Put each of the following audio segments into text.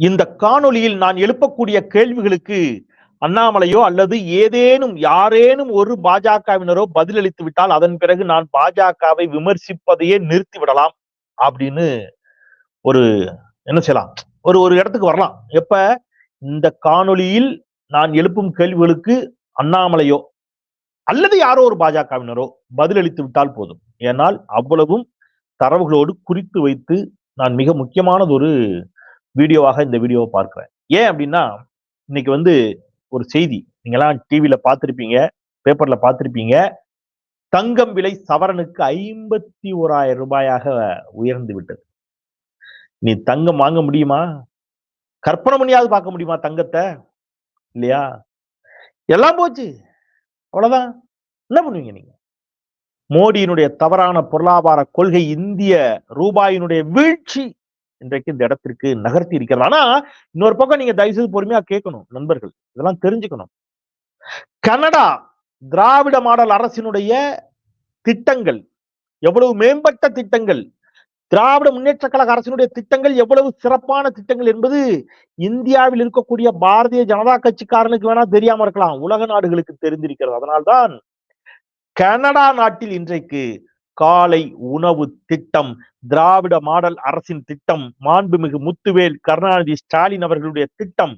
இந்த காணொளியில் நான் எழுப்பக்கூடிய கேள்விகளுக்கு அண்ணாமலையோ அல்லது ஏதேனும் யாரேனும் ஒரு பாஜகவினரோ பதிலளித்து விட்டால் அதன் பிறகு நான் பாஜகவை விமர்சிப்பதையே நிறுத்தி விடலாம் அப்படின்னு ஒரு என்ன செய்யலாம் ஒரு ஒரு இடத்துக்கு வரலாம். எப்ப? இந்த காணொளியில் நான் எழுப்பும் கேள்விகளுக்கு அண்ணாமலையோ அல்லது யாரோ ஒரு பாஜகவினரோ பதிலளித்து விட்டால் போதும். ஏனால் அவ்வளவும் தரவுகளோடு குறித்து வைத்து நான் மிக முக்கியமானது ஒரு வீடியோவாக இந்த வீடியோவை பார்க்குறேன். ஏன் அப்படின்னா இன்னைக்கு வந்து ஒரு செய்தி. நீங்களாம் டிவியில பார்த்திருப்பீங்க பேப்பர்ல பார்த்திருப்பீங்க. தங்கம் விலை சவரனுக்கு ஐம்பத்தி ஓராயிரம் ரூபாயாக உயர்ந்து விட்டது. நீ தங்கம் வாங்க முடியுமா? கற்பனை பண்ணியாவது பார்க்க முடியுமா தங்கத்தை? இல்லையா? எல்லாம் போச்சு. அவ்வளவுதான். என்ன பண்ணுவீங்க நீங்க? மோடியினுடைய தவறான பொருளாதார கொள்கை இந்திய ரூபாயினுடைய வீழ்ச்சி இன்றைக்கு இந்த இடத்திற்கு நகர்த்தி இருக்கிறது. ஆனா இன்னொரு பக்கம் நீங்க தயவு செய்து பொறுமையா கேட்கணும் நண்பர்கள். இதெல்லாம் தெரிஞ்சுக்கணும். கனடா திராவிட மாடல் அரசினுடைய திட்டங்கள் எவ்வளவு மேம்பட்ட திட்டங்கள் திராவிட முன்னேற்ற கழக அரசினுடைய திட்டங்கள் எவ்வளவு சிறப்பான திட்டங்கள் என்பது இந்தியாவில் இருக்கக்கூடிய பாரதிய ஜனதா கட்சிக்காரனுக்கு வேணா தெரியாம இருக்கலாம். உலக நாடுகளுக்கு தெரிந்திருக்கிறது. அதனால்தான் கனடா நாட்டில் இன்றைக்கு காலை உணவு திட்டம் திராவிட மாடல் அரசின் திட்டம் மாண்புமிகு முத்துவேல் கருணாநிதி ஸ்டாலின் அவர்களுடைய திட்டம்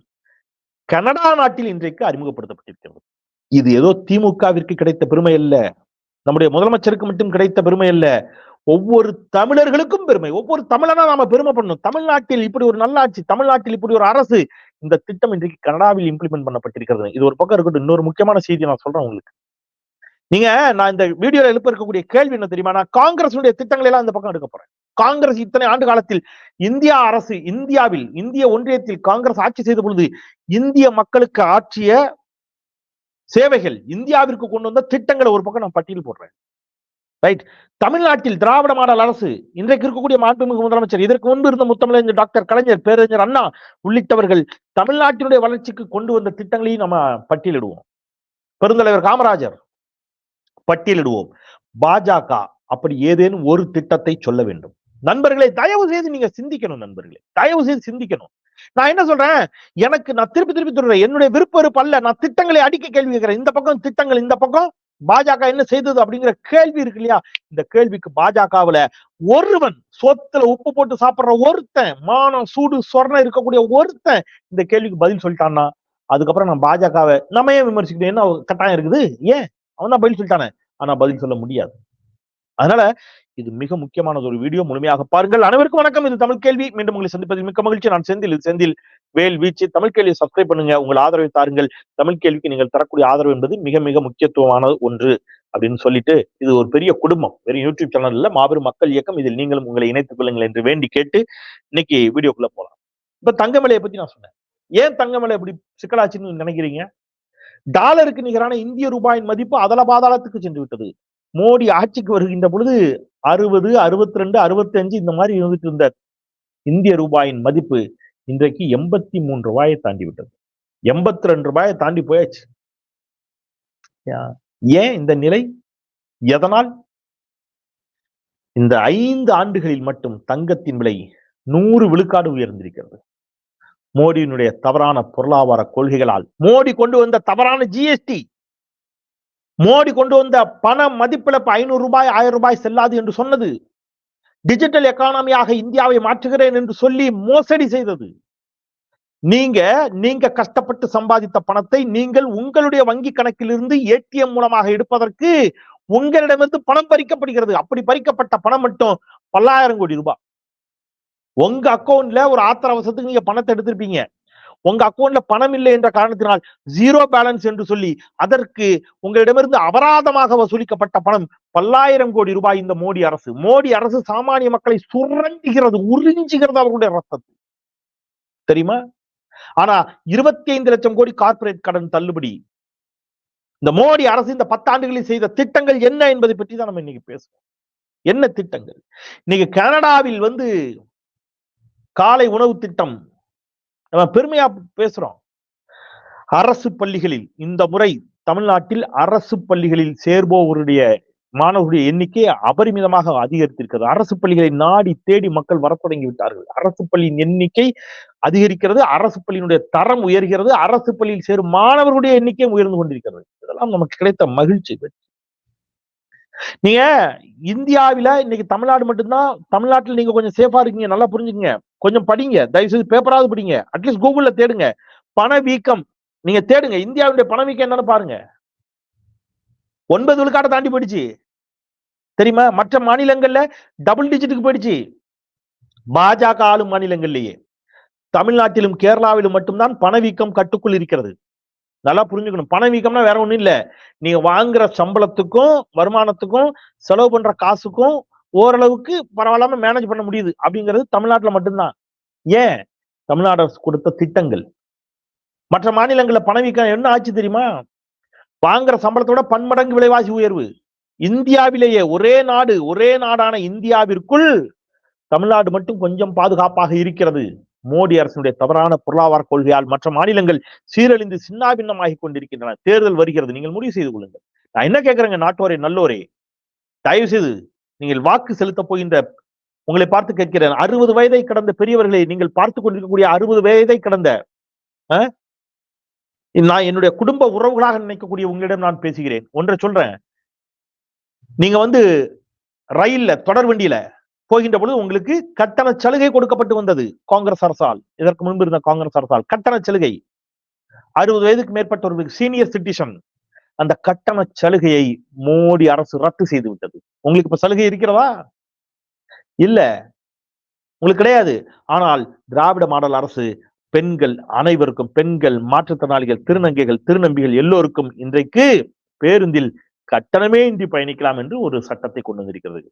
கனடா நாட்டில் இன்றைக்கு அறிமுகப்படுத்தப்பட்டிருக்கிறது. இது ஏதோ திமுகவிற்கு கிடைத்த பெருமை அல்ல. நம்முடைய முதலமைச்சருக்கு மட்டும் கிடைத்த பெருமை அல்ல. ஒவ்வொரு தமிழர்களுக்கும் பெருமை. ஒவ்வொரு தமிழனா நாம பெருமை பண்ணும் தமிழ்நாட்டில் இப்படி ஒரு நல்லாட்சி தமிழ்நாட்டில் இப்படி ஒரு அரசு இந்த திட்டம் இன்றைக்கு கனடாவில் இம்ப்ளிமெண்ட் பண்ணப்பட்டிருக்கிறது. இது ஒரு பக்கம் இருக்கட்டும். இன்னொரு முக்கியமான செய்தி நான் சொல்றேன் உங்களுக்கு. நீங்க நான் இந்த வீடியோல எழுப்ப இருக்கக்கூடிய கேள்வி என்ன தெரியுமா? நான் காங்கிரசுடைய திட்டங்களை எல்லாம் இந்த பக்கம் எடுக்க போறேன். காங்கிரஸ் இத்தனை ஆண்டு காலத்தில் இந்தியா அரசு இந்தியாவில் இந்திய ஒன்றியத்தில் காங்கிரஸ் ஆட்சி செய்த பொழுது இந்திய மக்களுக்கு ஆற்றிய சேவைகள் இந்தியாவிற்கு கொண்டு வந்த திட்டங்களை ஒரு பக்கம் நான் பட்டியல் போடுறேன். ரைட்? தமிழ்நாட்டில் திராவிட மாடல் அரசு இன்றைக்கு இருக்கக்கூடிய மாண்புமிகு முதலமைச்சர் இதற்கு முன்பு இருந்த முத்தமிழறிஞர் டாக்டர் கலைஞர் பேரறிஞர் அண்ணா உள்ளிட்டவர்கள் தமிழ்நாட்டினுடைய வளர்ச்சிக்கு கொண்டு வந்த திட்டங்களையும் நம்ம பட்டியலிடுவோம். பெருந்தலைவர் காமராஜர் பட்டியலிடுவோம். பாஜக அப்படி ஏதேனும் ஒரு திட்டத்தை சொல்ல வேண்டும். நண்பர்களே தயவு செய்து நீங்க சிந்திக்கணும் நண்பர்களே. தயவு செய்து சிந்திக்கணும். நான் என்ன சொல்றேன்? எனக்கு நான் திருப்பி திருப்பி சொல்றேன். என்னுடைய விருப்ப வெறுப்பு அல்ல. நான் திட்டங்களை அடிக்க கேள்வி கேட்கிறேன். இந்த பக்கம் திட்டங்கள் இந்த பக்கம் பாஜக என்ன செய்தது அப்படிங்கிற கேள்வி இருக்கு இல்லையா? இந்த கேள்விக்கு பாஜகவுல ஒருவன் சொத்துல உப்பு போட்டு சாப்பிடுற ஒருத்தன் மானம் சூடு சொர்ணம் இருக்கக்கூடிய ஒருத்தன் இந்த கேள்விக்கு பதில் சொல்லிட்டான்னா அதுக்கப்புறம் நான் பாஜகவை நம்ம ஏன் விமர்சிக்கணும்? என்ன கட்டாயம் இருக்குது? ஏன்? அவன் தான் பதில் சொல்லிட்டானே. ஆனா பதில் சொல்ல முடியாது. அதனால இது மிக முக்கியமானது. ஒரு வீடியோ முழுமையாக பாருங்கள். அனைவருக்கும் வணக்கம். இது தமிழ் கேள்வி. மீண்டும் உங்களை சந்திப்பதில் மிக்க மகிழ்ச்சி. நான் செந்தில். இது செந்தில் வேல் வீச்சு. தமிழ் கேள்வியை சப்ஸ்கிரைப் பண்ணுங்க. உங்கள் ஆதரவை தாருங்கள். தமிழ் கேள்விக்கு நீங்கள் தரக்கூடிய ஆதரவு என்பது மிக மிக முக்கியத்துவமான ஒன்று அப்படின்னு சொல்லிட்டு இது ஒரு பெரிய குடும்பம். வெறும் யூடியூப் சேனல் இல்ல. மாபெரும் மக்கள் இயக்கம். இதில் நீங்களும் உங்களை இணைத்துக் கொள்ளுங்கள் என்று வேண்டி கேட்டு இன்னைக்கு வீடியோக்குள்ள போலாம். இப்ப தங்கமலையை பத்தி நான் சொன்னேன். ஏன் தங்கமலை இப்படி சிக்கலாச்சுன்னு நினைக்கிறீங்க? டாலருக்கு நிகரான இந்திய ரூபாயின் மதிப்பு அதல பாதாளத்துக்கு சென்று விட்டது. மோடி ஆட்சிக்கு வருகின்ற பொழுது அறுபது அறுபத்தி ரெண்டு அறுபத்தி அஞ்சு இந்த மாதிரி இருந்துட்டு இருந்த இந்திய ரூபாயின் மதிப்பு இன்றைக்கு எண்பத்தி மூன்று ரூபாயை தாண்டி விட்டது. எண்பத்தி ரெண்டு ரூபாயை தாண்டி போயாச்சு. யா- ஏன் இந்த நிலை? எதனால்? இந்த ஐந்து ஆண்டுகளில் மட்டும் தங்கத்தின் விலை நூறு விழுக்காடு உயர்ந்திருக்கிறது. மோடியினுடைய தவறான பொருளாதார கொள்கைகளால். மோடி கொண்டு வந்த தவறான ஜிஎஸ்டி மோடி கொண்டு வந்த பண மதிப்பிழப்பு ஐநூறு ரூபாய் ஆயிரம் ரூபாய் செல்லாது என்று சொன்னது. டிஜிட்டல் எக்கானமியாக இந்தியாவை மாற்றுகிறேன் என்று சொல்லி மோசடி செய்தது. நீங்க நீங்க கஷ்டப்பட்டு சம்பாதித்த பணத்தை நீங்கள் உங்களுடைய வங்கி கணக்கிலிருந்து ஏடிஎம் மூலமாக எடுப்பதற்கு உங்களிடமிருந்து பணம் பறிக்கப்படுகிறது. அப்படி பறிக்கப்பட்ட பணம் மட்டும் பல்லாயிரம் கோடி ரூபாய். உங்க அக்கவுண்ட்ல ஒரு ஆத்திர அவசரத்துக்கு நீங்க பணத்தை எடுத்திருப்பீங்க. உங்க அக்கவுண்ட்ல பணம் இல்லை என்ற காரணத்தினால் ஜீரோ பேலன்ஸ் என்று சொல்லி அதற்கு உங்களிடமிருந்து அபராதமாக வசூலிக்கப்பட்ட பணம் பல்லாயிரம் கோடி ரூபாய் இந்த மோடி அரசு. மோடி அரசு சாமானிய மக்களை சுரண்டுகிறது உறிஞ்சுகிறது அவர்களுடைய ரத்தத்தை தெரியுமா? ஆனா இருபத்தி ஐந்து லட்சம் கோடி கார்பரேட் கடன் தள்ளுபடி. இந்த மோடி அரசு இந்த பத்தாண்டுகளில் செய்த திட்டங்கள் என்ன என்பதை பற்றி தான் நம்ம இன்னைக்கு பேசுவோம். என்ன திட்டங்கள்? இன்னைக்கு கனடாவில் வந்து காலை உணவு திட்டம். நம்ம பெருமையா பேசுறோம். அரசு பள்ளிகளில் இந்த முறை தமிழ்நாட்டில் அரசு பள்ளிகளில் சேர்பவருடைய மாணவர்களுடைய எண்ணிக்கை அபரிமிதமாக அதிகரித்திருக்கிறது. அரசு பள்ளிகளை நாடி தேடி மக்கள் வரத் தொடங்கி விட்டார்கள். அரசு பள்ளியின் எண்ணிக்கை அதிகரிக்கிறது. அரசு பள்ளியினுடைய தரம் உயர்கிறது. அரசு பள்ளியில் சேரும் மாணவர்களுடைய எண்ணிக்கை உயர்ந்து கொண்டிருக்கிறது. இதெல்லாம் நமக்கு கிடைத்த மகிழ்ச்சி நீங்க இந்தியாவில இன்னைக்கு தமிழ்நாடு மட்டும்தான். தமிழ்நாட்டில் நீங்க கொஞ்சம் சேஃபா இருக்கீங்க. நல்லா புரிஞ்சுக்கங்க. கொஞ்சம் படிங்க. தயவு செய்து பேப்பராவது படிங்க. அட்லீஸ்ட் கூகுள்ல தேடுங்க. பணவீக்கம் நீங்க தேடுங்க. இந்தியாவுடைய பணவீக்கம் என்னன்னு பாருங்க. ஒன்பது விழுக்காட்டை தாண்டி போயிடுச்சு. தெரியுமா? மற்ற மாநிலங்கள்ல டபுள் டிஜிட்டுக்கு போயிடுச்சு. பாஜக ஆளும் மாநிலங்கள்லயே. தமிழ்நாட்டிலும் கேரளாவிலும் மட்டும்தான் பணவீக்கம் கட்டுக்குள் இருக்கிறது. நல்லா புரிஞ்சுக்கணும். பணவீக்கம்னா வேற ஒண்ணும் இல்ல. நீங்க வாங்குற சம்பளத்துக்கும் வருமானத்துக்கும் செலவு பண்ற காசுக்கும் ஓரளவுக்கு பரவாயில்லாம மேனேஜ் பண்ண முடியுது அப்படிங்கிறது தமிழ்நாட்டுல மட்டும்தான். ஏன்? தமிழ்நாடு அரசு கொடுத்த திட்டங்கள். மற்ற மாநிலங்களில் பணவீக்கம் என்ன ஆச்சு தெரியுமா? வாங்குற சம்பளத்தோட பன்மடங்கு விலைவாசி உயர்வு. இந்தியாவிலேயே ஒரே நாடு ஒரே நாடான இந்தியாவிற்குள் தமிழ்நாடு மட்டும் கொஞ்சம் பாதுகாப்பாக இருக்கிறது. மோடி அரசினுடைய தவறான பொருளாதார கொள்கையால் மற்ற மாநிலங்கள் சீரழிந்து சின்னாபின்னமாகி கொண்டிருக்கின்றன. தேர்தல் வருகிறது. நீங்கள் முடிவு செய்து கொள்ளுங்கள். நான் என்ன கேட்கிறேங்க நாட்டோரே நல்லோரே? தயவு செய்து நீங்கள் வாக்கு செலுத்தப் போகின்ற உங்களை பார்த்து கேட்கிறேன் அறுபது வயதை கடந்த பெரியவர்களை நீங்கள் பார்த்து கொண்டிருக்கக்கூடிய அறுபது வயதை கடந்த நான் என்னுடைய குடும்ப உறவுகளாக நினைக்கக்கூடிய உங்களிடம் நான் பேசுகிறேன். ஒன்றை சொல்றேன். நீங்க வந்து ரயில்ல தொடர் வண்டியில போகின்ற பொழுது உங்களுக்கு கட்டண சலுகை கொடுக்கப்பட்டு வந்தது காங்கிரஸ் அரசால். இதற்கு முன்பு இருந்த காங்கிரஸ் அரசால். கட்டண சலுகை. அறுபது வயதுக்கு மேற்பட்டவர்களுக்கு சீனியர் சிட்டிசன் அந்த கட்டண சலுகையை மோடி அரசு ரத்து செய்து விட்டது. உங்களுக்கு இப்ப சலுகை இருக்கிறதா? இல்ல. உங்களுக்கு கிடையாது. ஆனால் திராவிட மாடல் அரசு பெண்கள் அனைவருக்கும் பெண்கள் மாற்றுத்திறனாளிகள் திருநங்கைகள் திருநம்பிகள் எல்லோருக்கும் இன்றைக்கு பேருந்தில் கட்டணமே இன்றி பயணிக்கலாம் என்று ஒரு சட்டத்தை கொண்டு வந்திருக்கிறது.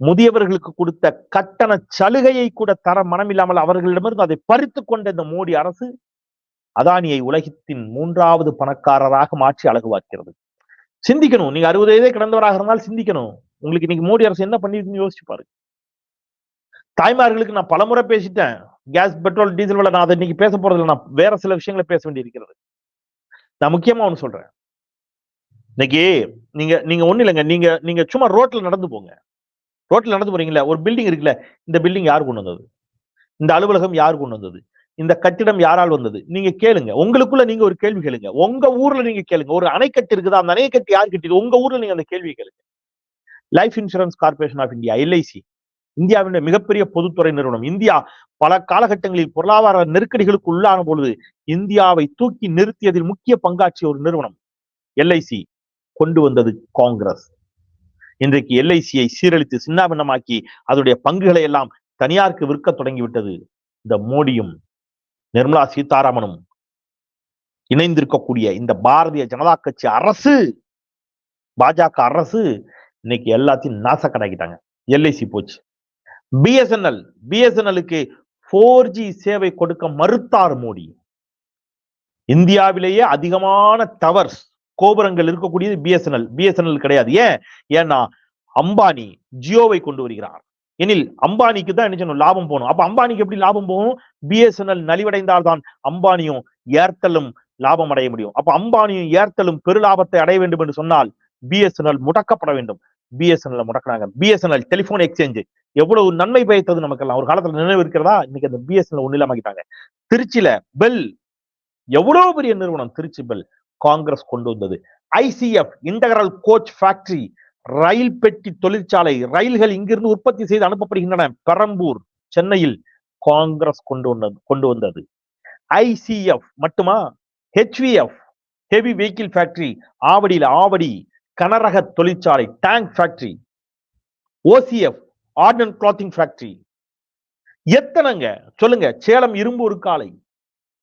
முதியவர்களுக்கு கொடுத்த கட்டண சலுகையை கூட தர மனமில்லாமல் அவர்களிடமிருந்து அதை பறித்து கொண்ட இந்த மோடி அரசு அதானியை உலகத்தின் மூன்றாவது பணக்காரராக மாற்றி அழகுவாக்கிறது. சிந்திக்கணும். நீங்க அறுபது வயதே கிடந்தவராக இருந்தால் சிந்திக்கணும். உங்களுக்கு இன்னைக்கு மோடி அரசு என்ன பண்ணிருக்குன்னு யோசிச்சு பாருங்க. தாய்மார்களுக்கு நான் பலமுறை பேசிட்டேன். கேஸ் பெட்ரோல் டீசல் விலை நான் அதை இன்னைக்கு பேச போறதில்லை நான் வேற சில விஷயங்களை பேச வேண்டியிருக்கிறது. நான் முக்கியமா ஒன்று சொல்றேன். இன்னைக்கு நீங்க நீங்க ஒண்ணு இல்லைங்க. நீங்க நீங்க சும்மா ரோட்ல நடந்து போங்க. ரோட்ல நடந்து போறீங்களா ஒரு பில்டிங் இருக்குல்ல. இந்த பில்டிங் யார் கொண்டு வந்தது? இந்த அலுவலகம் யார் கொண்டு வந்தது? இந்த கட்டிடம் யாரால் வந்தது? நீங்க கேளுங்க. உங்களுக்குள்ள நீங்க ஒரு கேள்வி கேளுங்க. உங்க ஊர்ல நீங்க கேளுங்க. ஒரு அணைக்கட்டு இருக்குதா? அந்த அணைக்கட்டு யார் கட்டியது உங்க ஊர்ல நீங்க அந்த கேள்வி கேளுங்க. Life insurance corporation of India LIC இந்தியாவின் மிகப்பெரிய பொதுத்துறை நிறுவனம். இந்தியா பல காலகட்டங்களில் பொருளாதார நெருக்கடிகளுக்கு உள்ளான பொழுது இந்தியாவை தூக்கி நிறுத்தியதில் முக்கிய பங்காற்றிய ஒரு நிறுவனம் எல்ஐசி கொண்டு வந்தது காங்கிரஸ். இன்றைக்கு எல்ஐசியை சீரழித்து சின்னாபின்னமாக்கி அதனுடைய பங்குகளை எல்லாம் தனியாருக்கு விற்க தொடங்கிவிட்டது இந்த மோடியும் நிர்மலா சீதாராமனும் இணைந்திருக்கக்கூடிய இந்த பாரதிய ஜனதா கட்சி அரசு பாஜக அரசு இன்னைக்கு எல்லாத்தையும் நாச கடாக்கிட்டாங்க எல்ஐசி போச்சு. பிஎஸ்என்எல் பிஎஸ்என்எலுக்கு போர் ஜி சேவை கொடுக்க மறுத்தார் மோடி. இந்தியாவிலேயே அதிகமான டவர்ஸ் கோபுரங்கள் இருக்கக்கூடியது பிஎஸ்என்எல் பிஎஸ்என்எல் கிடையாது. ஏன்? ஏன்னா அம்பானி ஜியோவை கொண்டு வருகிறார். எனில் அம்பானிக்கு தான் என்ன செய்யணும்? லாபம் போகணும். அப்ப அம்பானிக்கு எப்படி லாபம் போகும் பிஎஸ்என்எல் நலிவடைந்தால் தான் அம்பானியும் ஏர்டெல்லும் லாபம் அடைய முடியும். அப்ப அம்பானியும் ஏர்டெல்லும் பெருலாபத்தை அடைய வேண்டும் என்று சொன்னால் பிஎஸ்என்எல் முடக்கப்பட வேண்டும். பிஎஸ்என்எல் முடக்கினாங்க. பிஎஸ்என்எல் டெலிபோன் எக்ஸ்சேஞ்சு எவ்வளவு நன்மை பயத்தது நமக்கெல்லாம். ஒரு காலத்துல நினைவு இருக்கிறதா? இன்னைக்கு அந்த பிஎஸ்என்எல் ஒண்ணு இல்லாமக்கிட்டாங்க திருச்சியில பெல் எவ்வளவு பெரிய நிறுவனம் திருச்சி பெல் காங்கிரஸ் கொண்டு வந்தது. ஐசிஎஃப் இன்டகரல் கோச் ஃபேக்டரி ரயில் பெட்டி தொழிற்சாலை ரயில்கள் இங்கிருந்து உற்பத்தி செய்து அனுப்பப்படுகின்றன. பெரம்பூர் சென்னையில் காங்கிரஸ் கொண்டு வந்தது கொண்டு வந்தது. ஐசிஎஃப் மட்டுமா? ஹெச்விஎஃப் ஹெவி வெஹிக்கிள் ஃபேக்டரி ஆவடியில் ஆவடி கனரக தொழிற்சாலை tank factory OCF ordnance clothing factory எத்தனைங்க? சொல்லுங்க. சேலம் இரும்பு காலை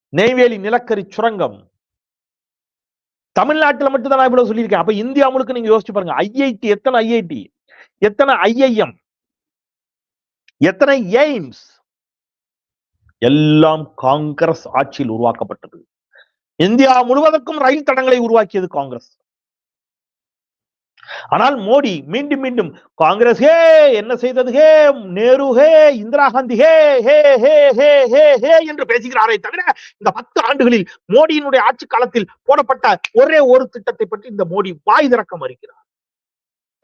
நெய்வேலி நிலக்கரி சுரங்கம் தமிழ்நாட்டில் மட்டும் தான் நான் இவ்வளவு சொல்லியிருக்கேன். அப்ப இந்தியா முழுக்க நீங்க யோசிச்சு பாருங்க. ஐஐடி எத்தனை ஐஐடி? எத்தனை ஐஐஎம்? எத்தனை எய்ம்ஸ்? எல்லாம் காங்கிரஸ் ஆட்சியில் உருவாக்கப்பட்டது. இந்தியா முழுவதற்கும் ரயில் தடங்களை உருவாக்கியது காங்கிரஸ். ஆனால் மோடி மீண்டும் மீண்டும் காங்கிரஸ் ஹே என்ன செய்தது ஹே நேரு ஹே இந்திரா காந்தி ஹே ஹே ஹே ஹே ஹே ஹே என்று பேசுகிறாரே தவிர இந்த பத்து ஆண்டுகளில் மோடியினுடைய ஆட்சி காலத்தில் போடப்பட்ட ஒரே ஒரு திட்டத்தை பற்றி இந்த மோடி வாய் திறக்க மறுக்கிறார்.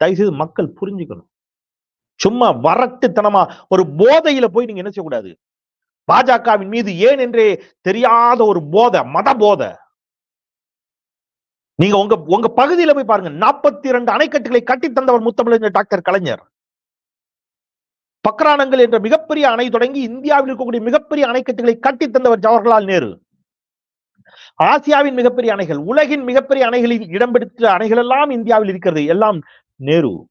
தயவுசெய்து மக்கள் புரிஞ்சுக்கணும். சும்மா வரட்டுத்தனமா ஒரு போதையில போய் நீங்க என்ன செய்யக்கூடாது? பாஜகவின் மீது ஏன் என்றே தெரியாத ஒரு போதை மத போதை. நீங்க உங்க உங்க பகுதியில போய் பாருங்க. நாற்பத்தி இரண்டு அணைக்கட்டுகளை கட்டி தந்தவர் முத்தமிழ் டாக்டர் கலைஞர். பக்ரானங்கள் என்ற மிகப்பெரிய அணை தொடங்கி இந்தியாவில் இருக்கக்கூடிய மிகப்பெரிய அணைக்கட்டுகளை கட்டி தந்தவர் ஜவஹர்லால் நேரு. ஆசியாவின் மிகப்பெரிய அணைகள் உலகின் மிகப்பெரிய அணைகளில் இடம்பெற்ற அணைகள் எல்லாம் இந்தியாவில் இருக்கிறது. எல்லாம் நேரு.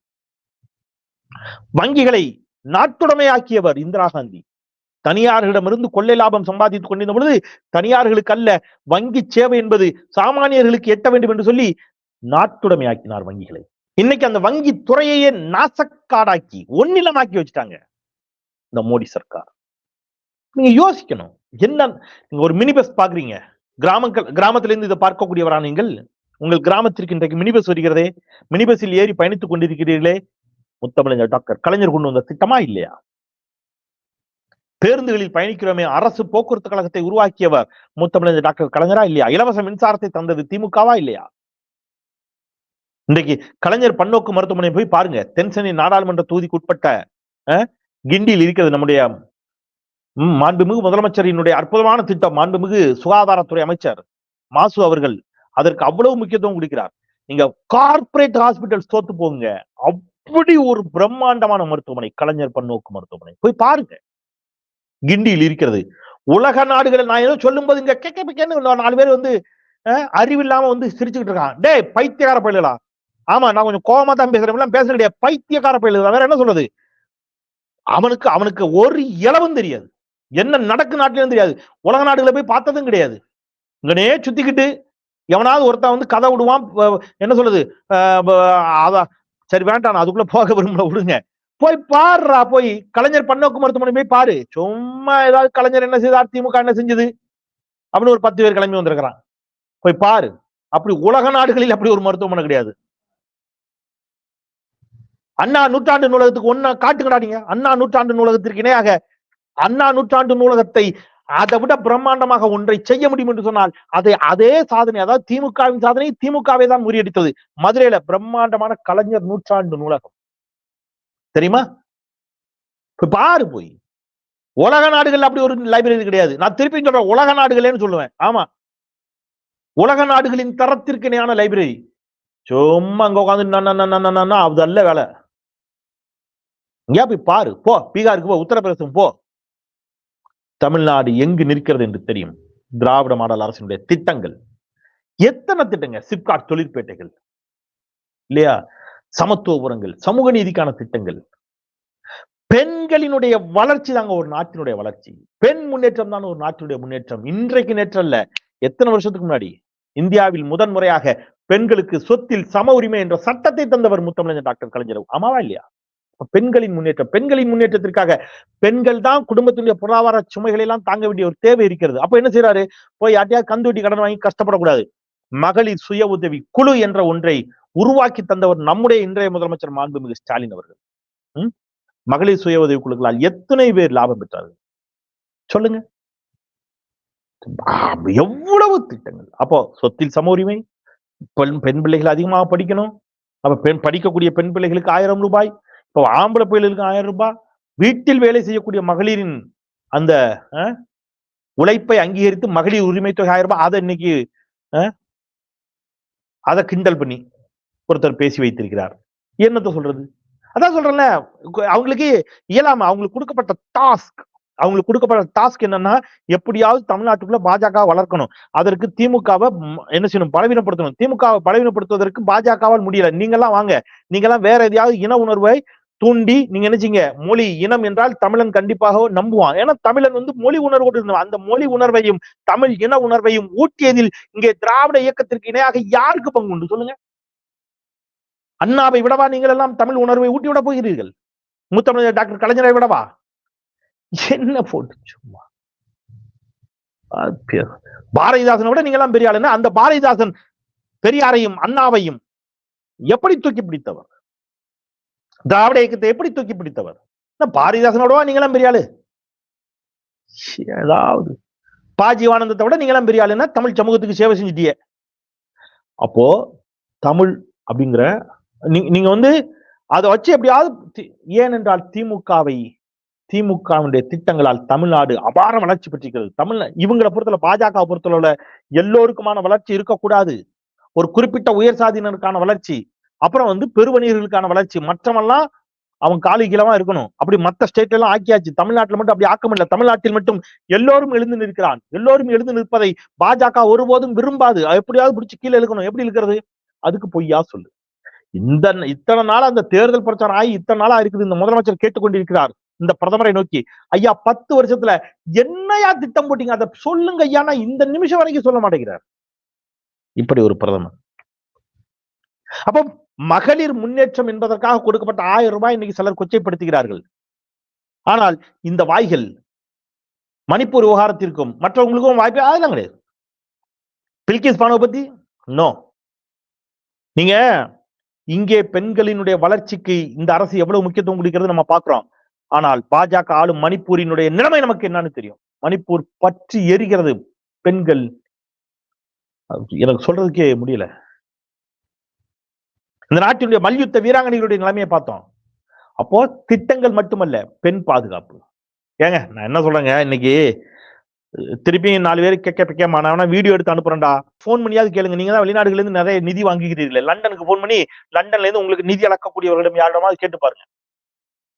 வங்கிகளை நாட்டுடைமையாக்கியவர் இந்திரா காந்தி. தனியார்களிடமிருந்து கொள்ளை லாபம் சம்பாதித்துக் கொண்டிருந்த பொழுது தனியார்களுக்கு அல்ல வங்கி சேவை என்பது சாமானியர்களுக்கு எட்ட வேண்டும் என்று சொல்லி நாட்டுடைமையாக்கினார் வங்கிகளை. இன்னைக்கு அந்த வங்கி துறையையே நாசக்காடாக்கி ஒன்னிலமாக்கி வச்சுட்டாங்க இந்த மோடி சர்க்கார். நீங்க யோசிக்கணும் என்ன நீங்க ஒரு மினி பஸ் பாக்குறீங்க கிராமங்கள் கிராமத்துல இருந்து இதை பார்க்கக்கூடியவரா நீங்கள்? உங்கள் கிராமத்திற்கு இன்றைக்கு மினி பஸ் வருகிறதே மினி பஸ்ஸில் ஏறி பயணித்துக் கொண்டிருக்கிறீர்களே முத்தமிழஞ்சர் டாக்டர் கலைஞர் கொண்டு வந்த திட்டமா இல்லையா? பேருந்துகளில் பயணிக்கிறோமே அரசு போக்குவரத்து கழகத்தை உருவாக்கியவர் முத்தமிழஞ்சர் டாக்டர் கலைஞரா இல்லையா? இலவச மின்சாரத்தை தந்தது திமுகவா இல்லையா? இன்றைக்கு கலைஞர் பன்னோக்கு மருத்துவமனை போய் பாருங்க. தென்சென்னை நாடாளுமன்ற தொகுதிக்குட்பட்ட கிண்டியில் இருக்கிறது நம்முடைய மாண்புமிகு முதலமைச்சரினுடைய அற்புதமான திட்டம் மாண்புமிகு சுகாதாரத்துறை அமைச்சர் மாசு அவர்கள் அதற்கு அவ்வளவு முக்கியத்துவம் கொடுக்கிறார். நீங்க கார்ப்பரேட் ஹாஸ்பிட்டல் தோத்து போங்க அப்படி ஒரு பிரம்மாண்டமான மருத்துவமனை கலைஞர் பன்னோக்கு மருத்துவமனை. போய் பாருங்க. கிண்டியில் இருக்கிறது. உலக நாடுகளில் நான் ஏதோ சொல்லும்போது இங்க கேட்க நாலு பேர் வந்து அறிவில்லாம வந்து சிரிச்சுக்கிட்டு இருக்கான் டேய் பைத்தியக்கார பயிலா ஆமா நான் கொஞ்சம் கோபமா தான் பேசுறேன். பேச கிடையாது பைத்தியக்கார பயிலா வேற என்ன சொல்றது? அவனுக்கு அவனுக்கு ஒரு இளவும் தெரியாது. என்ன நடக்கு நாட்டிலும் தெரியாது. உலக நாடுகளை போய் பார்த்ததும் கிடையாது. இங்கனே சுத்திக்கிட்டு எவனாவது ஒருத்தன் வந்து கதை விடுவான். என்ன சொல்றது? அதான் சரி வேண்டாம். நான் அதுக்குள்ள போக விரும்பல. விடுங்க. போய் பாருறா போய். கலைஞர் பன்னோக்கு மருத்துவமனை போய் பாரு. சும்மா ஏதாவது கலைஞர் என்ன செய்தார் திமுக என்ன செஞ்சது? அப்படின்னு ஒரு பத்து பேர் கிளம்பி வந்திருக்கிறான் போய் பாரு. அப்படி உலக நாடுகளில் அப்படி ஒரு மருத்துவமனை கிடையாது. அண்ணா நூற்றாண்டு நூலகத்துக்கு ஒன்னா காட்டுங்கடாடிங்க அண்ணா நூற்றாண்டு நூலகத்திற்கு இணையாக அண்ணா நூற்றாண்டு நூலகத்தை அதை விட பிரம்மாண்டமாக ஒன்றை செய்ய முடியும் என்று சொன்னால் அதை அதே சாதனை அதாவது திமுகவின் சாதனை திமுகவை தான் முறியடித்தது. மதுரையில பிரம்மாண்டமான கலைஞர் நூற்றாண்டு நூலகம். தெரியுமா? போய் பாரு போய். உலக நாடுகள் அப்படி ஒரு லைப்ரரி கிடையாது. நான் திருப்பி சொல்றேன் உலக நாடுகளேன்னு சொல்லுவேன். ஆமா. உலக நாடுகளின் தரத்திற்கு இணையான லைப்ரரி சும்மா அங்க உட்காந்து அது அல்ல வேலை. இங்கேயா போய் பாரு. போ. பீகாருக்கு போ. உத்தரப்பிரதேசம் போ. தமிழ்நாடு எங்கு நிற்கிறது என்று தெரியும். திராவிட மாடல் அரசினுடைய திட்டங்கள். எத்தனை திட்டங்க? சிப்காட் தொழிற்பேட்டைகள். இல்லையா? சமத்துவபுரங்கள் சமூக நீதிக்கான திட்டங்கள். பெண்களினுடைய வளர்ச்சி தாங்க ஒரு நாட்டினுடைய வளர்ச்சி. பெண் முன்னேற்றம் தான் ஒரு நாட்டினுடைய முன்னேற்றம். இன்றைக்கு நேற்றம் இல்ல எத்தனை வருஷத்துக்கு முன்னாடி? இந்தியாவில் முதன்முறையாக பெண்களுக்கு சொத்தில் சம உரிமை என்ற சட்டத்தை தந்தவர் முத்தமிழஞ்சர் டாக்டர் கலைஞர். ஆமாவா இல்லையா? பெண்களின் முன்னேற்றம் பெண்களின் முன்னேற்றத்திற்காக பெண்கள் தான் குடும்பத்தினுடைய பொருளாதார சுமைகளை எல்லாம் தாங்க வேண்டிய ஒரு தேவை இருக்கிறது. அப்ப என்ன செய்யறாரு போய் யார்ட்டையா கந்து வட்டி கடன் வாங்கி கஷ்டப்படக்கூடாது. மகளிர் சுய உதவி குழு என்ற ஒன்றை உருவாக்கி தந்தவர் நம்முடைய இன்றைய முதலமைச்சர் மாண்புமிகு ஸ்டாலின் அவர்கள். உம் மகளிர் சுய உதவி குழுக்களால் எத்தனை பேர் லாபம் பெற்றார்கள்? சொல்லுங்க. எவ்வளவு திட்டங்கள்? அப்போ சொத்தில் சம உரிமை பெண் பெண் பிள்ளைகள் அதிகமாக படிக்கணும். அப்ப பெண் படிக்கக்கூடிய பெண் பிள்ளைகளுக்கு ஆயிரம் ரூபாய் இப்போ ஆம்பளை பிள்ளைகளுக்கு ஆயிரம் ரூபாய் வீட்டில் வேலை செய்யக்கூடிய மகளிரின் அந்த உழைப்பை அங்கீகரித்து மகளிர் உரிமை தொகை ஆயிரம் ரூபாய் அதை இன்னைக்கு அதை கிண்டல் பண்ணி ஒருத்தர் பேசி வைத்திருக்கிறார். என்னத்த சொல்றது? அதான் சொல்றேன்ல அவங்களுக்கு இயலாம அவங்களுக்கு கொடுக்கப்பட்ட டாஸ்க் அவங்களுக்கு கொடுக்கப்பட்ட டாஸ்க் என்னன்னா எப்படியாவது தமிழ்நாட்டுக்குள்ள பாஜக வளர்க்கணும். அதற்கு திமுகவை என்ன செய்யணும்? பலவீனப்படுத்தணும். திமுகவை பலவீனப்படுத்துவதற்கு பாஜகவால் முடியல. நீங்கெல்லாம் வாங்க. நீங்கெல்லாம் வேற எதையாவது இன உணர்வை தூண்டி நீங்க நினைச்சீங்க மொழி இனம் என்றால் தமிழன் கண்டிப்பாக நம்புவான். ஏன்னா தமிழன் வந்து மொழி உணர்வோடு இருந்தவன். அந்த மொழி உணர்வையும் தமிழ் இன உணர்வையும் ஊட்டியதில் இங்கே திராவிட இயக்கத்திற்கு இணையாக யாருக்கு பங்கு உண்டு? சொல்லுங்க. அண்ணாவை விடவா நீங்கள் எல்லாம் தமிழ் உணர்வை ஊட்டி விட போகிறீர்கள்? முத்தமிழர் டாக்டர் கலைஞரை விடவா? என்ன போட்டு சும்மா. பாரதிதாசனை விட நீங்க எல்லாம் பெரிய ஆளுன்னா அந்த பாரதிதாசன் பெரியாரையும் அண்ணாவையும் எப்படி தூக்கி பிடித்தவர்? திராவிட இயக்கத்தை எப்படி தூக்கி பிடித்தவர்? என்ன பாரதிதாசனோடவா நீங்களாம் பெரிய ஆளு? ஏதாவது. பாஜீவானந்தத்தை விட நீங்களாம் பெரிய ஆளுன்னா தமிழ் சமூகத்துக்கு சேவை செஞ்சுட்டிய. அப்போ தமிழ் அப்படிங்கிற நீங்க வந்து அதை வச்சு எப்படியாவது ஏனென்றால் திமுகவை திமுகவுடைய திட்டங்களால் தமிழ்நாடு அபார வளர்ச்சி பெற்றிருக்கிறது. தமிழ் இவங்களை பொறுத்தல பாஜக பொறுத்தளவுல எல்லோருக்குமான வளர்ச்சி இருக்கக்கூடாது. ஒரு குறிப்பிட்ட உயர் சாதியினருக்கான வளர்ச்சி அப்புறம் வந்து பெருவணிகர்களுக்கான வளர்ச்சி மற்றவெல்லாம் அவன் காலி கீழமா இருக்கணும். அப்படி மற்ற ஸ்டேட்ல எல்லாம் ஆக்கியாச்சு. தமிழ்நாட்டில் மட்டும் அப்படி ஆக்க முடியல. தமிழ்நாட்டில் மட்டும் எல்லோரும் எழுந்து நிற்கிறான். எல்லோரும் எழுந்து நிற்பதை பாஜக ஒருபோதும் விரும்பாது. அது எப்படியாவது பிடிச்சி கீழே இழுக்கணும். எப்படி இருக்கிறது அதுக்கு பொய்யா சொல்லு. இந்த இத்தனை நாள் அந்த தேர்தல் பிரச்சாரம் ஆகி இத்தனை நாளா இருக்குது. இந்த முதலமைச்சர் கேட்டுக்கொண்டிருக்கிறார். இந்த பிரதமரை நோக்கி ஐயா பத்து வருஷத்துல என்னையா திட்டம் போட்டீங்க? அதை சொல்லுங்க ஐயா. இந்த நிமிஷம் வரைக்கும் சொல்ல மாட்டேங்கிறார். இப்படி ஒரு பிரதமர். அப்ப மகளிர் முன்னேற்றம் என்பதற்காக கொடுக்கப்பட்ட ஆயிரம் ரூபாய் இன்னைக்கு சிலர் கொச்சைப்படுத்துகிறார்கள். ஆனால் இந்த வாய்கள் மணிப்பூர் விவகாரத்திற்கும் மற்றவங்களுக்கும் வாய்ப்பு அதெல்லாம் கிடையாது பில்கிஸ் பானோ பத்தி? நோ. நீங்க இங்கே பெண்களினுடைய வளர்ச்சிக்கு இந்த அரசு எவ்வளவு முக்கியத்துவம் கொடுக்கிறது நம்ம பார்க்கிறோம். ஆனால் பாஜக ஆளும் மணிப்பூரினுடைய நிலைமை நமக்கு என்னன்னு தெரியும். மணிப்பூர் பற்றி எரிகிறது பெண்கள். எனக்கு சொல்றதுக்கே முடியல. இந்த நாட்டினுடைய மல்யுத்த வீராங்கனைகளுடைய நிலைமையை பார்த்தோம். அப்போ திட்டங்கள் மட்டுமல்ல பெண் பாதுகாப்பு. ஏங்க நான் என்ன சொல்றேங்க இன்னைக்கு திருப்பி திருப்பியும் நாலு பேர் கேட்க பிக்க வீடியோ எடுத்து அனுப்புறேன்டா. ஃபோன் பண்ணியாவது கேளுங்க. நீங்க தான் வெளிநாடுகள்ல இருந்து நிறைய நிதி வாங்கிக்கிறீர்கள் லண்டனுக்கு ஃபோன் பண்ணி லண்டன்ல இருந்து உங்களுக்கு நிதி அளக்கக்கூடியவர்களிடம் யாரிடமாவது கேட்டு பாருங்க.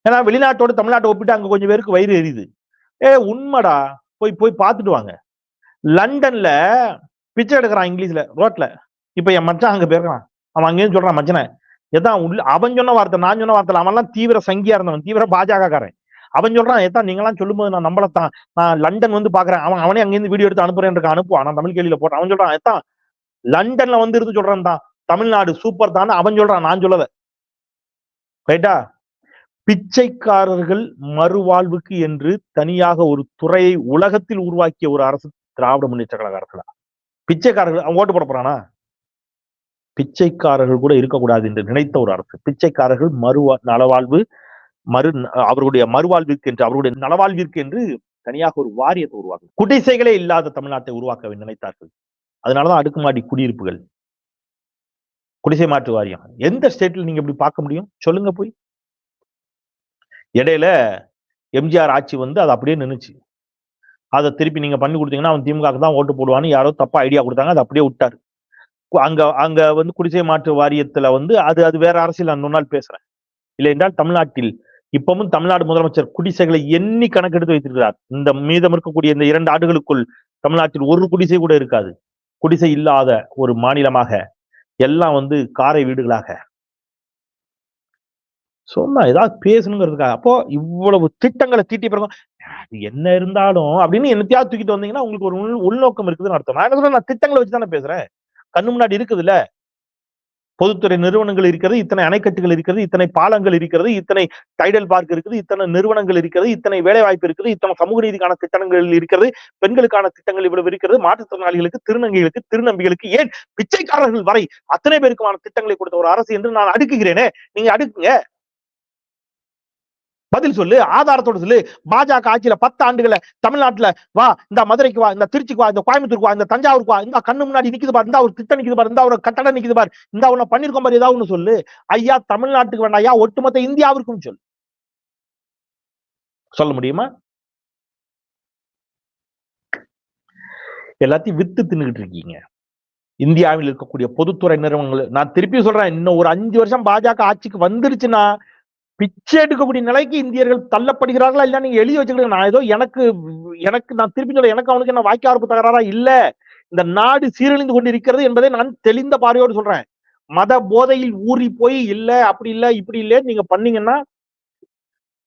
ஏன்னா வெளிநாட்டோட தமிழ்நாட்டை ஒப்பிட்டு அங்க கொஞ்சம் பேருக்கு வயிறு எரியுது. ஏ உண்மைடா. போய் போய் பார்த்துட்டு வாங்க. லண்டன்ல பிச்சை எடுக்கிறான் இங்கிலீஷ்ல ரோட்ல. இப்ப என் மச்சான் அங்க போயிருக்கான். அவன் அங்கேயும் சொல்றான் மச்சனை எதான் உள்ள அவன் சொன்ன வார்த்தை நான் சொன்ன வார்த்தை அவன்லாம் தீவிர சங்கியா இருந்தவன். தீவிர பாஜக காரன் அவன் சொல்றான் எதான் நீங்களாம் சொல்லும்போது நான் நம்மளத்தான் நான் லண்டன் வந்து பாக்குறேன். அவன் அவனே அங்கேருந்து வீடியோ எடுத்து அனுப்புறேன் இருக்கான் அனுப்புவான் நான் தமிழ் கேள்வியில போட்டான். அவன் சொல்றான் எத்தான் லண்டன்ல வந்து இருந்து சொல்றான் தான். தமிழ்நாடு சூப்பர் தான் அவன் சொல்றான். நான் சொல்லல. ரைட்டா பிச்சைக்காரர்கள் மறுவாழ்வுக்கு என்று தனியாக ஒரு துறையை உலகத்தில் உருவாக்கிய ஒரு அரசு திராவிட முன்னேற்ற கழக அரசுடா பிச்சைக்காரர்கள் அவன் ஓட்டு போட போறானா? பிச்சைக்காரர்கள் கூட இருக்கக்கூடாது என்று நினைத்த ஒரு அரசு. பிச்சைக்காரர்கள் மறுவா நலவாழ்வு மறு அவர்களுடைய மறுவாழ்விற்கு என்று அவருடைய நலவாழ்விற்கு என்று தனியாக ஒரு வாரியத்தை உருவாக்கும் குடிசைகளே இல்லாத தமிழ்நாட்டை உருவாக்க நினைத்தார்கள். அதனாலதான் அடுக்குமாடி குடியிருப்புகள். குடிசை மாற்று வாரியம். எந்த ஸ்டேட்ல நீங்க இப்படி பார்க்க முடியும்? சொல்லுங்க போய். இடையில எம்ஜிஆர் ஆட்சி வந்து அது அப்படியே நின்னுச்சு. அதை திருப்பி நீங்க பண்ணி கொடுத்தீங்கன்னா அவன் திமுக தான் ஓட்டு போடுவான்னு யாரோ தப்பா ஐடியா கொடுத்தாங்க அதை அப்படியே விட்டாரு. கு- அங்க அங்க வந்து குடிசை மாற்று வாரியத்துல வந்து அது அது வேற அரசியல் நான் நாள் பேசுறேன். இல்லை என்றால் தமிழ்நாட்டில் இப்பவும் தமிழ்நாடு முதலமைச்சர் குடிசைகளை எண்ணி கணக்கெடுத்து வைத்திருக்கிறார். இந்த மீதம் இருக்கக்கூடிய இந்த இரண்டு ஆண்டுகளுக்குள் தமிழ்நாட்டில் ஒரு குடிசை கூட இருக்காது. குடிசை இல்லாத ஒரு மாநிலமாக எல்லாம் வந்து காரை வீடுகளாக. சொன்னா ஏதாவது பேசணுங்கிறதுக்காக. அப்போ இவ்வளவு திட்டங்களை தீட்டி பிறகு அது என்ன இருந்தாலும் அப்படின்னு என்னத்தையா தூக்கிட்டு வந்தீங்கன்னா உங்களுக்கு ஒரு உள் உள்நோக்கம் இருக்குதுன்னு அர்த்தம். நான் என்ன சொல்றேன்? நான் திட்டங்களை வச்சு தானே பேசுறேன். கண்ணு முன்னாடி இருக்குதுல்ல? பொதுத்துறை நிறுவனங்கள் இருக்கிறது இத்தனை அணைக்கட்டுகள் இருக்கிறது இத்தனை பாலங்கள் இருக்கிறது இத்தனை டைடல் பார்க் இருக்குது இத்தனை நிறுவனங்கள் இருக்கிறது இத்தனை வேலை வாய்ப்பு இருக்குது இத்தனை சமூக நீதிக்கான திட்டங்கள் இருக்கிறது பெண்களுக்கான திட்டங்கள் இவ்வளவு இருக்கிறது மாற்றுத்திறனாளிகளுக்கு திருநங்கைகளுக்கு திருநம்பிகளுக்கு ஏன் பிச்சைக்காரர்கள் வரை அத்தனை பேருக்குமான திட்டங்களை கொடுத்த ஒரு அரசு என்று நான் அடுக்குகிறேனே? நீங்க அடுக்குங்க. பதில் சொல்லு ஆதாரத்தோட சொல்லு. பாஜக ஆட்சியில பத்து ஆண்டுகள தமிழ்நாட்டுல வா இந்த மதுரைக்கு வா இந்த திருச்சிக்கு வா இந்த கோயம்புத்தூருக்கு வா இந்த தஞ்சாவூருக்கு வா இந்த கண்ணு முன்னாடி நிக்குது பாரு இந்த ஒரு திட்டம் நிக்குது பாரு இந்த ஒரு கட்டடம் நிக்குது பாரு இந்த ஒண்ணு பண்ணிருக்கோம் பாரு ஏதாவது ஒண்ணு சொல்லு. ஐயா தமிழ்நாட்டுக்கு வேண்டாம் ஐயா ஒட்டுமொத்த இந்தியாவிற்கும் சொல்லு. சொல்ல முடியுமா? எல்லாத்தையும் வித்து தின்னுகிட்டு இருக்கீங்க. இந்தியாவில் இருக்கக்கூடிய பொதுத்துறை நிறுவனங்கள் நான் திருப்பி சொல்றேன் இன்னும் ஒரு அஞ்சு வருஷம் பாஜக ஆட்சிக்கு வந்துருச்சுன்னா பிச்சை எடுக்கக்கூடிய நிலைக்கு இந்தியர்கள் தள்ளப்படுகிறார்களா இல்லை நீங்க எழுதி வச்சுக்கிடுங்க நான் ஏதோ எனக்கு எனக்கு நான் திருப்பி சொல்ல எனக்கு அவனுக்கு என்ன வாய்க்காரப்பு தகராறா? இல்ல. இந்த நாடு சீரழிந்து கொண்டு இருக்கிறது என்பதை நான் தெளிந்த பார்வையோடு சொல்றேன். மத போதையில் ஊறி போய் இல்ல அப்படி இல்ல இப்படி இல்ல நீங்க பண்ணீங்கன்னா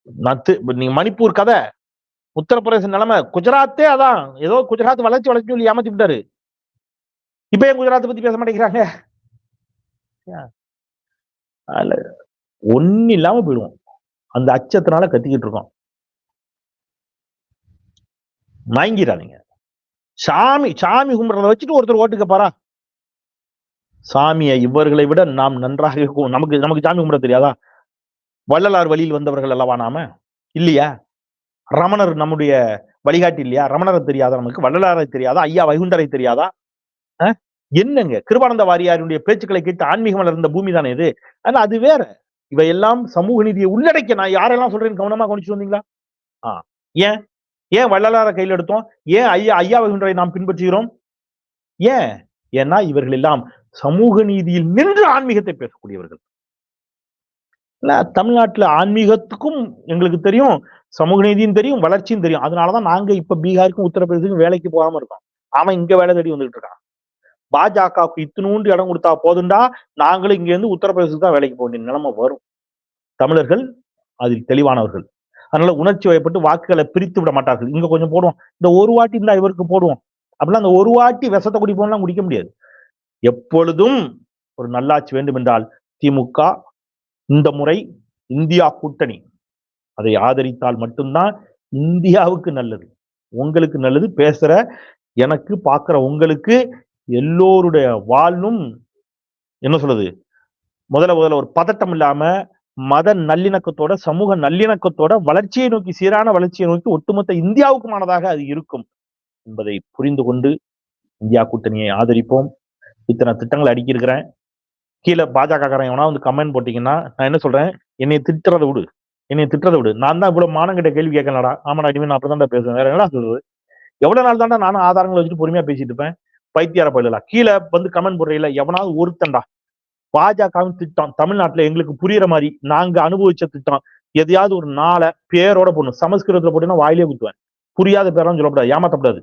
நான் நீங்க மணிப்பூர் கதை உத்தரப்பிரதேச நிலைமை குஜராத்தே அதான். ஏதோ குஜராத் வளர்ச்சி வளர்ச்சி சொல்லி ஏமாத்தி விட்டாரு. இப்ப ஏன் குஜராத்தை பத்தி பேச மாட்டேங்கிறாங்க? ஏன்? ஒண்ணு இல்லாம போயிடுவோம். அந்த அச்சத்தினால கத்திக்கிட்டு இருக்கோம். மயங்கிடாதீங்க சாமி சாமி கும்பிடுறத வச்சுட்டு ஒருத்தர் ஓட்டுக்க போறா சாமியை இவர்களை விட நாம் நன்றாக இருக்கும் நமக்கு நமக்கு சாமி கும்பிட தெரியாதா? வள்ளலார் வழியில் வந்தவர்கள் அல்லவா நாம? இல்லையா? ரமணர் நம்முடைய வழிகாட்டி இல்லையா? ரமணரை தெரியாதா நமக்கு? வள்ளலாரை தெரியாதா? ஐயா வைகுண்டரை தெரியாதா? என்னங்க? கிருபானந்த வாரியாருடைய பேச்சுக்களை கேட்டு ஆன்மீகம் வளர்ந்த பூமி தானே இது? ஆனா அது வேற. இவையெல்லாம் சமூக நீதியை உள்ளடக்கிய நான் யாரெல்லாம் சொல்றேன் கவனமா கவனிச்சு வந்தீங்களா? ஆ. ஏன்? ஏன் வள்ளலார கையில் எடுத்தோம்? ஏன் ஐயா ஐயா வகுன்றை நாம் பின்பற்றுகிறோம்? ஏன்? ஏன்னா இவர்கள் எல்லாம் சமூக நீதியில் நின்று ஆன்மீகத்தை பேசக்கூடியவர்கள். இல்ல தமிழ்நாட்டுல ஆன்மீகத்துக்கும் எங்களுக்கு தெரியும் சமூக நீதியும் தெரியும் வளர்ச்சியும் தெரியும். அதனாலதான் நாங்க இப்ப பீகாருக்கும் உத்தரப்பிரதேசத்துக்கும் வேலைக்கு போகாம இருக்கோம். அவன் இங்க வேலை தேடி வந்துட்டு இருக்கான் பாஜகவுக்கு இத்தினூண்டு இடம் கொடுத்தா போதுண்டா? நாங்களும் இங்க இருந்து உத்தரப்பிரதேசத்துக்கு தான் வேலைக்கு போக வேண்டிய நிலைமை வரும். தமிழர்கள் அதில் தெளிவானவர்கள். அதனால உணர்ச்சி வயப்பட்டு வாக்குகளை பிரித்து விட மாட்டார்கள். இங்க கொஞ்சம் போடுவோம். இந்த ஒரு வாட்டி இருந்தா இவருக்கு போடுவோம். அப்படிலாம் அந்த ஒரு வாட்டி விஷத்தை குடிப்போம்லாம் குடிக்க முடியாது. எப்பொழுதும் ஒரு நல்லாட்சி வேண்டும் என்றால் திமுக இந்த முறை இந்தியா கூட்டணி. அதை ஆதரித்தால் மட்டும்தான் இந்தியாவுக்கு நல்லது. உங்களுக்கு நல்லது பேசுற எனக்கு பார்க்குற உங்களுக்கு எல்லோருடைய வாழ்வும் என்ன சொல்றது முதல்ல முதல்ல ஒரு பதட்டம் இல்லாம மத நல்லிணக்கத்தோட சமூக நல்லிணக்கத்தோட வளர்ச்சியை நோக்கி சீரான வளர்ச்சியை நோக்கி ஒட்டுமொத்த இந்தியாவுக்குமானதாக அது இருக்கும் என்பதை புரிந்து கொண்டு இந்தியா கூட்டணியை ஆதரிப்போம். இத்தனை திட்டங்களை அடிக்கிருக்கிறேன் கீழே பாஜக காரன் எவனா வந்து கமெண்ட் போட்டீங்கன்னா நான் என்ன சொல்றேன்? என்னை திட்டுறதை விடு. என்னை திட்டுறதை விடு. நான் தான் இவ்வளவு மானங்கிட்ட கேள்வி கேட்கலடா. ஆமாடா இனிமே நான் அப்படிதான் பேசுவேன். வேற என்னடா சொல்றது? எவ்வளவு நாள் தான்டா நானும் ஆதாரங்களை வச்சுட்டு பொறுமையா பேசிட்டு இருப்பேன். பைத்தியார பயிலலாம் கீழே வந்து கமெண்ட் முறையில எவனாவது ஒருத்தன்டா. பாஜகவின் திட்டம் தமிழ்நாட்டுல எங்களுக்கு புரியுற மாதிரி நாங்க அனுபவிச்ச திட்டம். எதையாவது ஒரு நாளை பேரோட போடணும். சமஸ்கிருதத்துல போட்டீங்கன்னா வாயிலே குத்துவேன். புரியாத பேரெல்லாம் சொல்லக்கூடாது. ஏமாத்தப்படாது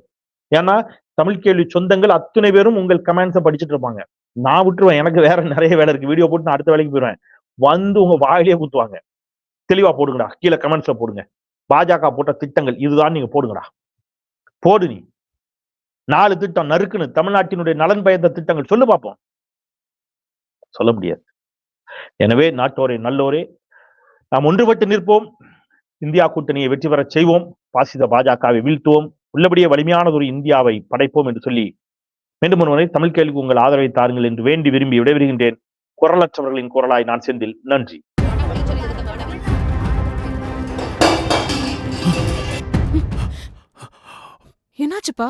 ஏன்னா தமிழ் கேள்வி சொந்தங்கள் அத்தனை பேரும் உங்கள் கமெண்ட்ஸை படிச்சுட்டு இருப்பாங்க. நான் விட்டுருவேன். எனக்கு வேற நிறைய வேலை இருக்கு. வீடியோ போட்டு நான் அடுத்த வேலைக்கு போயிடுவேன் வந்து உங்க வாயிலே குத்துவாங்க. தெளிவா போடுங்கடா. கீழே கமெண்ட்ஸ்ல போடுங்க. பாஜக போட்ட திட்டங்கள் இதுதான் நீங்க போடுங்கடா. போடு நீ. நாலு திட்டம் நறுக்குன்னு தமிழ்நாட்டினுடைய நலன் பயந்த திட்டங்கள். சொல்லு பார்ப்போம் சொல்ல முடியாது. எனவே நாட்டோரே நல்லோரே நாம் ஒன்றுபட்டு நிற்போம். இந்தியா கூட்டணியை வெற்றி பெறச் செய்வோம். பாசித பாஜகவை வீழ்த்துவோம். உள்ளபடியே வலிமையானதொரு இந்தியாவை படைப்போம் என்று சொல்லி மீண்டும் ஒருவரை தமிழ் கேள்விக்கு உங்கள் ஆதரவை தாருங்கள் என்று வேண்டி விரும்பி விடைபெறுகின்றேன். குரலற்றவர்களின் குரலாய் நான் செந்தில். நன்றி. என்னாச்சுப்பா?